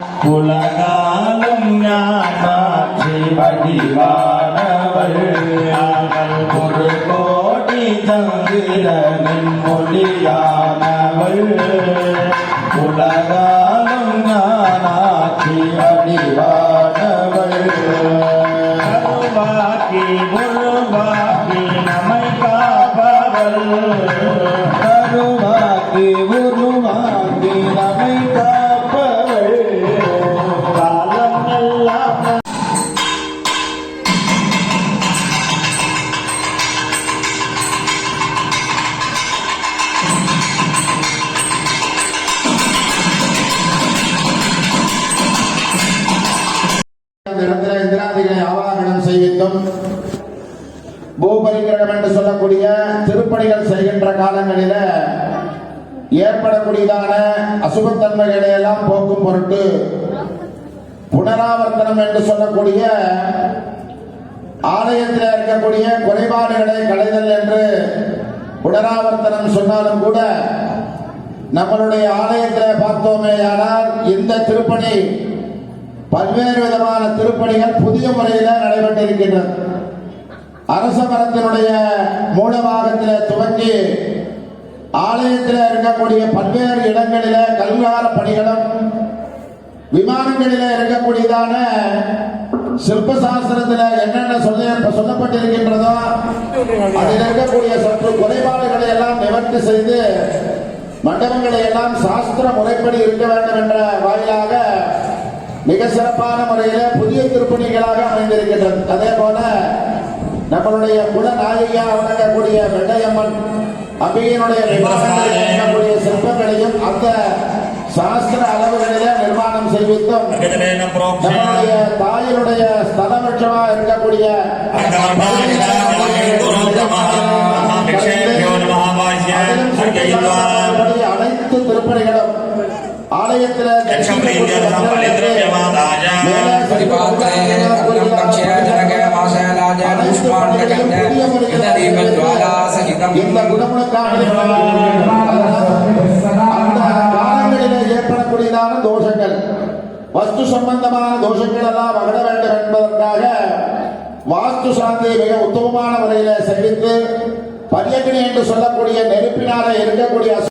உலகாலும் ஞானாட்சி வடிவானவள் அவள் ஒரு கோடி சந்திரனின் மொழியானவள். உலகாலும் ஞானாட்சி வடிவானவள் கருவாக்கி உருவாக்கி நம்மை ஆவாகனம் செய்வித்தும் பூபரிகிரகம் என்று சொல்லக்கூடிய திருப்பணிகள் செய்கின்ற காலங்களில ஏற்படக்கூடியதான அசுபத்தன்மைகளை எல்லாம் போக்கும் பொருட்டு புனராவர்த்தனம் என்று சொல்லக்கூடிய ஆலயத்தில் இருக்கக்கூடிய குறைபாடுகளை களைதல் என்று புனராவர்த்தனம் சொன்னாலும் கூட நம்மளுடைய ஆலயத்தில் பார்த்தோமேயானால் இந்த திருப்பணி பல்வேறு விதமான திருப்பணிகள் புதிய முறையில் நடைபெற்றிருக்கின்றது. அரச மரத்தினுடைய மூலபாகத்தில் துவங்கி ஆலயத்தில் இருக்கக்கூடிய பல்வேறு இடங்களில கல்கார பணிகளும் விமானங்களில இருக்கக்கூடியதான சிற்ப சாஸ்திரத்தில் என்னென்ன சொல்ல சொல்லப்பட்டிருக்கின்றதோ அதில் இருக்கக்கூடிய சற்று குறைபாடுகளை எல்லாம் நிவர்த்தி செய்து மண்டபங்களை எல்லாம் சாஸ்திர முறைப்படி இருக்க வேண்டும் என்ற வாயிலாக மிக சிறப்பான முறையில் புதிய திருப்பணிகளாக அமைந்திருக்கின்றது. அதே போல நம்மளுடைய குலநாயகியா வணங்கக்கூடிய வெள்ளையம்மன் அம்பிகையினுடைய இருக்கக்கூடிய சிற்பங்களையும் அந்த சாஸ்திர அளவுகளிலே நிர்மாணம் செய்வித்தும் நம்மளுடைய தாயினுடைய இருக்கக்கூடிய அதிலும் அர்க்கயித்வா சொல்லப்பட்ட அனைத்து திருப்பணிகளும் ஆலயத்தில் இந்த ஏற்படக்கூடியதான தோஷங்கள் வஸ்து சம்பந்தமான தோஷங்கள் எல்லாம் அகட வேண்டும் என்பதற்காக வாஸ்து சாந்தியை மிக உத்தமமான முறையில செவித்து பரியகினி என்று சொல்லக்கூடிய நெருப்பினால இருக்கக்கூடிய